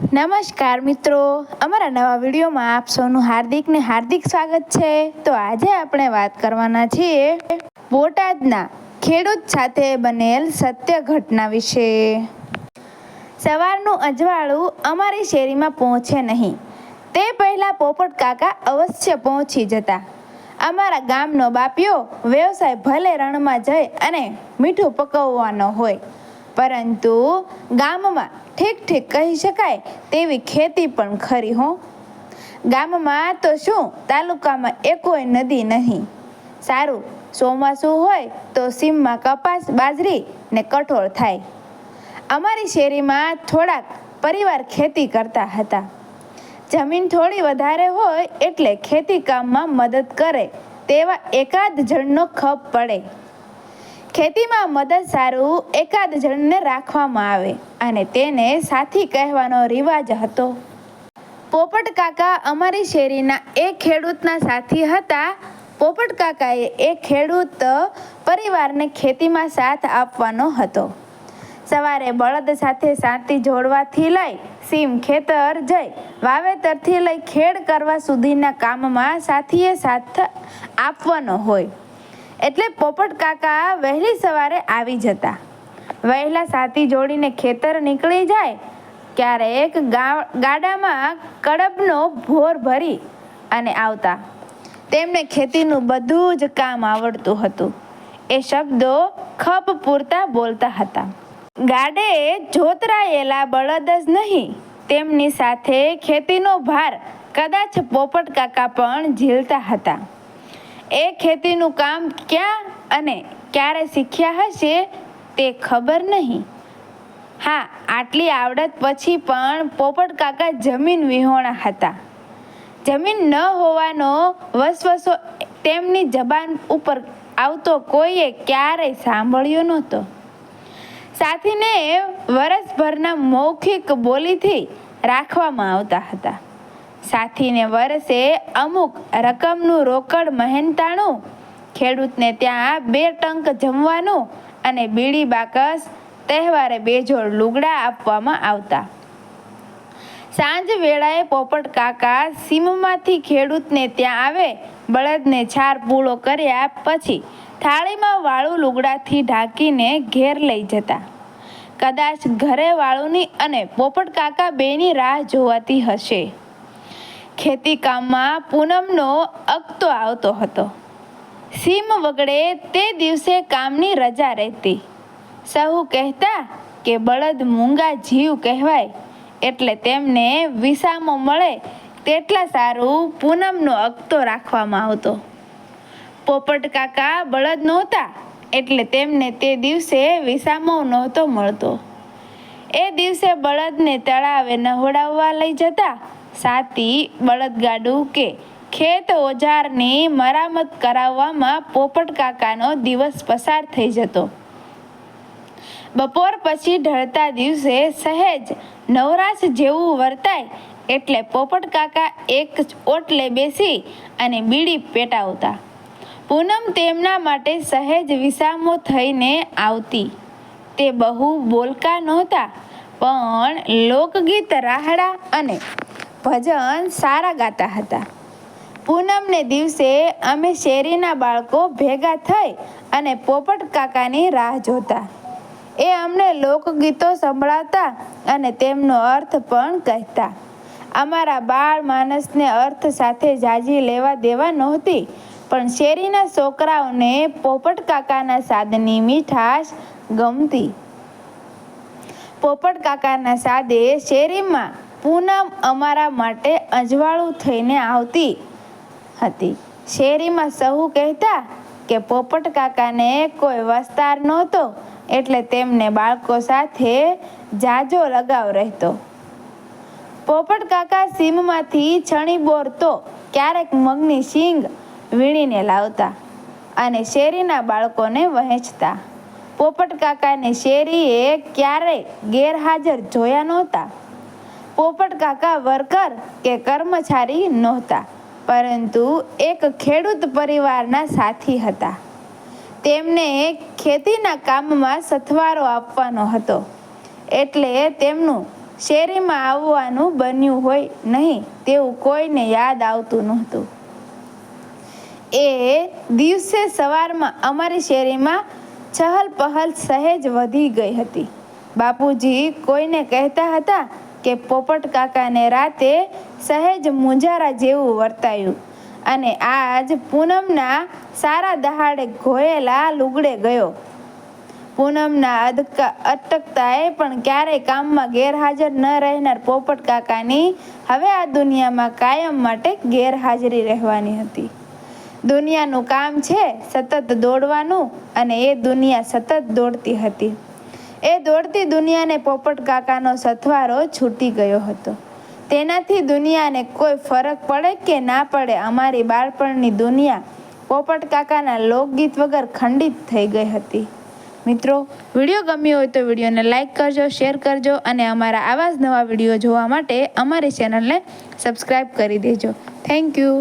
નમસ્કાર મિત્રો, અમારા નવા વિડીયોમાં આપ સૌનું હાર્દિક ને હાર્દિક સ્વાગત છે. તો આજે આપણે વાત કરવાના છીએ બોટાદના ખેડૂત સાથે બનેલ સત્ય ઘટના વિશે. સવારનું અજવાળું અમારી શેરીમાં પહોંચે નહીં. તે પહેલાં પોપટ કાકા અવશ્ય પહોંચી જતા. અમારા ગામનો બાપિયો વ્યવસાય ભલે રણમાં જઈ અને મીઠું પકવવાનો હોય, પરંતુ ગામમાં ઠીક ઠીક કહી શકાય તેવી ખેતી પણ ખરી હો. ગામમાં તો શું? તાલુકામાં એકોય નદી નહીં. સારું, ચોમાસું હોય તો સીમમાં કપાસ, બાજરી ને કઠોળ થાય. અમારી શેરીમાં થોડાક પરિવાર ખેતી કરતા હતા. જમીન થોડી વધારે હોય એટલે ખેતી કામમાં મદદ કરે તેવા એકાદ જણનો ખપ પડે. ખેતીમાં મદદ સારું એકાદ જણને રાખવામાં આવે અને તેને સાથી કહેવાનો રિવાજ હતો. પોપટ કાકા અમારી શેરીના એક ખેડૂતના સાથી હતા. પોપટ કાકાએ એક ખેડૂત પરિવારને ખેતીમાં સાથ આપવાનો હતો. સવારે બળદ સાથે સાથી જોડવાથી લઈ સીમ ખેતર જઈ વાવેતરથી લઈ ખેડ કરવા સુધીના કામમાં સાથીએ સાથ આપવાનો હોય. એટલે પોપટ કાકા વહેલી સવારે આવી જતા. વહેલા સાથી જોડીને ખેતર નીકળી જાય, ક્યારેક ગાડામાં કડબનો ભોર ભરી અને આવતા. તેમને ખેતીનું બધું જ કામ આવડતું હતું. એ શબ્દો ખપ પૂરતા બોલતા હતા. ગાડે જોતરાયેલા બળદ જ નહીં, તેમની સાથે ખેતીનો ભાર કદાચ પોપટ કાકા પણ ઝીલતા હતા. એ ખેતીનું કામ ક્યાં અને ક્યારે શીખ્યા હશે તે ખબર નહીં. હા, આટલી આવડત પછી પણ પોપટ કાકા જમીન વિહોણા હતા. જમીન ન હોવાનો વસવસો તેમની જબાન ઉપર આવતો કોઈએ ક્યારેય સાંભળ્યો નહોતો. સાથીને વરસભરના મૌખિક બોલીથી રાખવામાં આવતા હતા. સાથીને વર્ષે અમુક રકમનું રોકડ મહેનતાણું ખેડૂતને ત્યાં બે ટંક જમવાનું અને બીડી બાકસ તહેવારે બે જોડ લુગડા આપવામાં આવતા. સાંજ વેળાએ પોપટ કાકા સીમમાંથી ખેડૂતને ત્યાં આવે, બળદને છાર પૂળો કર્યા પછી થાળીમાં વાળું લુગડાથી ઢાંકીને ઘેર લઈ જતા. કદાચ ઘરે વાળુની અને પોપટ કાકા બેની રાહ જોવાતી હશે. ખેતી કામમાં પૂનમનો અકતો આવતો હતો. સીમ વગડે તે દિવસે કામની રજા રહેતી. સહુ કહેતા કે બળદ મૂંગા જીવ કહેવાય, એટલે તેમને વિસામો મળે તેટલા સારું પૂનમનો અકતો રાખવામાં આવતો. પોપટ કાકા બળદ નહોતા, એટલે તેમને તે દિવસે વિસામો નહોતો મળતો. એ દિવસે બળદને તળાવે નહોડાવવા લઈ જતા સાતી, બળદગાડું કે ખેત ઓજારની મરામત કરાવવામાં પોપટ કાકાનો દિવસ પસાર થઈ જતો. બપોર પછી ઢળતા દિવસે સહેજ નવરાશ જેવું વર્તાય એટલે પોપટ કાકા એક ઓટલે બેસી અને બીડી પેટાવતા. પૂનમ તેમના માટે સહેજ વિસામો થઈને આવતી. તે બહુ બોલકા નહોતા, પણ લોકગીત રાહડા અને ભજન સારા ગાતા હતા. પૂનમને દિવસે અમે શેરીના બાળકો ભેગા થઈ અને પોપટ કાકાની રાહ જોતા. એ અમને લોકગીતો સંભળાવતા અને તેમનો અર્થ પણ કહેતા. અમારા બાળ માણસને અર્થ સાથે જાજી લેવા દેવા નહોતી, પણ શેરીના છોકરાઓને પોપટ કાકાના સાદની મીઠાશ ગમતી. પોપટ કાકાના સાદે શેરીમાં પૂનમ અમારા માટે અજવાળું થઈને આવતી હતી. શેરીમાં સહુ કહેતા કે પોપટ કાકાને કોઈ વસ્તાર નહોતો એટલે તેમને બાળકો સાથે જાજો લગાવ રહેતો. પોપટ કાકા સીમમાંથી છણી બોર તો ક્યારેક મગની શીંગ વીણીને લાવતા અને શેરીના બાળકોને વહેંચતા. પોપટ કાકાને શેરીએ ક્યારેય ગેરહાજર જોયા નહોતા. પોપટ કાકા વર્કર કે કર્મચારી નહોતા, પરંતુ એક ખેડૂત પરિવારના સાથી હતા. તેમને ખેતીના કામમાં સથવારો આપવાનો હતો, એટલે તેમનું શેરીમાં આવવાનું બન્યું હોય નહીં તેવું કોઈને યાદ આવતું નહોતું. એ દિવસે સવારમાં અમારી શેરીમાં ચહલ પહલ સહેજ વધી ગઈ હતી. બાપુજી કોઈને કહેતા હતા કે પોપટ કાકાને રાતે સહેજ મુંજારા જેવું વર્તાયું અને આજ પૂનમના સારા દહાડે ઘોયેલા લુગડે ગયો. પૂનમના અધકા અટકતાએ પણ ક્યારેય કામમાં ગેરહાજર ન રહેનાર પોપટ કાકાની હવે આ દુનિયામાં કાયમ માટે ગેરહાજરી રહેવાની હતી. દુનિયાનું કામ છે સતત દોડવાનું અને એ દુનિયા સતત દોડતી હતી. એ દોડતી દુનિયાને પોપટ કાકાનો સથવારો છૂટી ગયો હતો. તેનાથી દુનિયાને કોઈ ફરક પડે કે ના પડે અમારી બાળપણની દુનિયા પોપટ કાકાના લોકગીત વગર ખંડિત થઈ ગઈ હતી. મિત્રો, વીડિયો ગમ્યો હોય તો વિડીયોને લાઈક કરજો, શેર કરજો અને અમારા આવા જ નવા વીડિયો જોવા માટે અમારી ચેનલને સબસ્ક્રાઈબ કરી દેજો. Thank you.